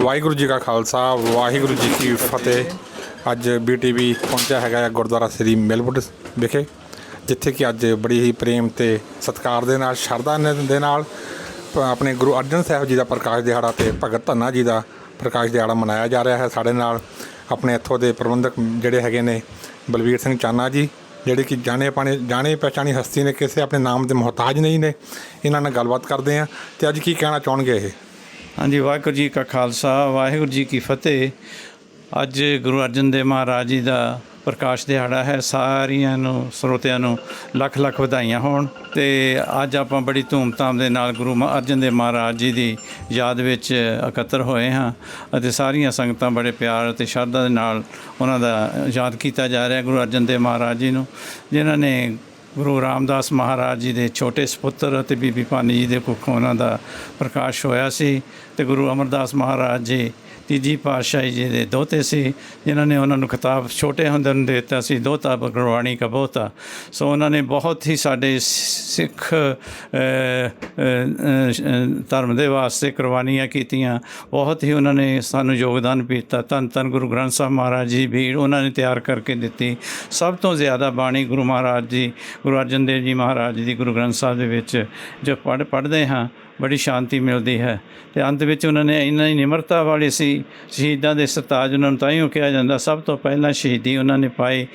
ਵਾਹਿਗੁਰੂ ਜੀ ਕਾ ਖਾਲਸਾ, ਵਾਹਿਗੁਰੂ ਜੀ ਕੀ ਫਤਿਹ। ਅੱਜ ਬੀਟੀਵੀ ਪਹੁੰਚਿਆ ਹੈਗਾ ਹੈ ਗੁਰਦੁਆਰਾ ਸ੍ਰੀ ਮਿਲਵੁੱਡ ਵਿਖੇ, ਜਿੱਥੇ ਕਿ ਅੱਜ ਬੜੀ ਹੀ ਪ੍ਰੇਮ ਤੇ ਸਤਿਕਾਰ ਦੇ ਨਾਲ, ਸ਼ਰਧਾ ਨ- ਦੇ ਨਾਲ ਪ- ਆਪਣੇ ਗੁਰੂ ਅਰਜਨ ਸਾਹਿਬ ਜੀ ਦਾ ਪ੍ਰਕਾਸ਼ ਦਿਹਾੜਾ ਤੇ ਭਗਤ ਧੰਨਾ ਜੀ ਦਾ ਪ੍ਰਕਾਸ਼ ਦਿਹਾੜਾ ਮਨਾਇਆ ਜਾ ਰਿਹਾ ਹੈ। ਸਾਡੇ ਨਾਲ ਆਪਣੇ ਇੱਥੋਂ ਦੇ ਪ੍ਰਬੰਧਕ ਜਿਹੜੇ ਹੈਗੇ ਨੇ, ਬਲਵੀਰ ਸਿੰਘ ਚਾਨਾ ਜੀ, ਜਿਹੜੇ ਕਿ ਜਾਣੇ ਪਾਣੇ, ਜਾਣੇ ਪਛਾਣੀ ਹਸਤੀ ਨੇ, ਕਿਸੇ ਆਪਣੇ ਨਾਮ ਦੇ ਮੁਹਤਾਜ ਨਹੀਂ ਨੇ। ਇਹਨਾਂ ਨਾਲ ਗੱਲਬਾਤ ਕਰਦੇ ਹਾਂ ਤੇ ਅੱਜ ਕੀ ਕਹਿਣਾ ਚਾਹਣਗੇ ਇਹ? ਹਾਂਜੀ, ਵਾਹਿਗੁਰੂ ਜੀ ਕਾ ਖਾਲਸਾ, ਵਾਹਿਗੁਰੂ ਜੀ ਕੀ ਫਤਿਹ। ਅੱਜ ਗੁਰੂ ਅਰਜਨ ਦੇਵ ਮਹਾਰਾਜ ਜੀ ਦਾ ਪ੍ਰਕਾਸ਼ ਦਿਹਾੜਾ ਹੈ, ਸਾਰੀਆਂ ਨੂੰ, ਸਰੋਤਿਆਂ ਨੂੰ ਲੱਖ ਲੱਖ ਵਧਾਈਆਂ ਹੋਣ। ਤੇ ਅੱਜ ਆਪਾਂ ਬੜੀ ਧੂਮਧਾਮ ਦੇ ਨਾਲ ਗੁਰੂ ਮਹਾ- ਅਰਜਨ ਦੇਵ ਮਹਾਰਾਜ ਜੀ ਦੀ ਯਾਦ ਵਿੱਚ ਇਕੱਤਰ ਹੋਏ ਹਾਂ ਅਤੇ ਸਾਰੀਆਂ ਸੰਗਤਾਂ ਬੜੇ ਪਿਆਰ ਅਤੇ ਸ਼ਰਧਾ ਦੇ ਨਾਲ ਉਹਨਾਂ ਦਾ ਯਾਦ ਕੀਤਾ ਜਾ ਰਿਹਾ ਗੁਰੂ ਅਰਜਨ ਦੇਵ ਮਹਾਰਾਜ ਜੀ ਨੂੰ, ਜਿਨ੍ਹਾਂ ਨੇ ਗੁਰੂ ਰਾਮਦਾਸ ਮਹਾਰਾਜ ਜੀ ਦੇ ਛੋਟੇ ਸੁਪੁੱਤਰ ਅਤੇ ਬੀਬੀ ਭਾਨੀ ਜੀ ਦੇ ਕੁੱਖੋਂ ਉਹਨਾਂ ਦਾ ਪ੍ਰਕਾਸ਼ ਹੋਇਆ ਸੀ ਤੇ ਗੁਰੂ ਅਮਰਦਾਸ ਮਹਾਰਾਜ ਜੀ ਤੀਜੀ ਪਾਤਸ਼ਾਹੀ ਜੀ ਦੇ ਦੋਤੇ ਸੀ, ਜਿਨ੍ਹਾਂ ਨੇ ਉਹਨਾਂ ਨੂੰ ਖਿਤਾਬ ਛੋਟੇ ਹੁੰਦੇ ਨੂੰ ਦੇ ਦਿੱਤਾ ਸੀ ਦੋਤਾ ਗੁਰਬਾਣੀ ਕਾ ਬਹੁਤਾ। ਸੋ ਉਹਨਾਂ ਨੇ ਬਹੁਤ ਹੀ ਸਾਡੇ ਸਿੱਖ ਧਰਮ ਦੇ ਵਾਸਤੇ ਕੁਰਬਾਨੀਆਂ ਕੀਤੀਆਂ। ਬਹੁਤ ਹੀ ਉਹਨਾਂ ਨੇ ਸਾਨੂੰ ਯੋਗਦਾਨ ਵੀ ਦਿੱਤਾ। ਧੰਨ ਧੰਨ ਗੁਰੂ ਗ੍ਰੰਥ ਸਾਹਿਬ ਮਹਾਰਾਜ ਜੀ ਵੀ ਉਹਨਾਂ ਨੇ ਤਿਆਰ ਕਰਕੇ ਦਿੱਤੀ। ਸਭ ਤੋਂ ਜ਼ਿਆਦਾ ਬਾਣੀ ਗੁਰੂ ਮਹਾਰਾਜ ਜੀ ਗੁਰੂ ਅਰਜਨ ਦੇਵ ਜੀ ਮਹਾਰਾਜ ਦੀ ਗੁਰੂ ਗ੍ਰੰਥ ਸਾਹਿਬ ਦੇ ਵਿੱਚ ਜੋ ਪੜ੍ਹ ਪੜ੍ਹਦੇ ਹਾਂ, ਬੜੀ ਸ਼ਾਂਤੀ ਮਿਲਦੀ ਹੈ। ਤੇ ਅੰਤ ਵਿੱਚ ਉਹਨਾਂ ਨੇ ਇੰਨਾ ਹੀ ਨਿਮਰਤਾ ਵਾਲੇ ਸੀ, ਸ਼ਹੀਦਾਂ ਦੇ ਸਰਤਾਜ ਉਹਨਾਂ ਨੂੰ ਤਾਂ ਹੀ ਕਿਹਾ ਜਾਂਦਾ, ਸਭ ਤੋਂ ਪਹਿਲਾਂ ਸ਼ਹੀਦੀ ਉਹਨਾਂ ਨੇ ਪਾਈ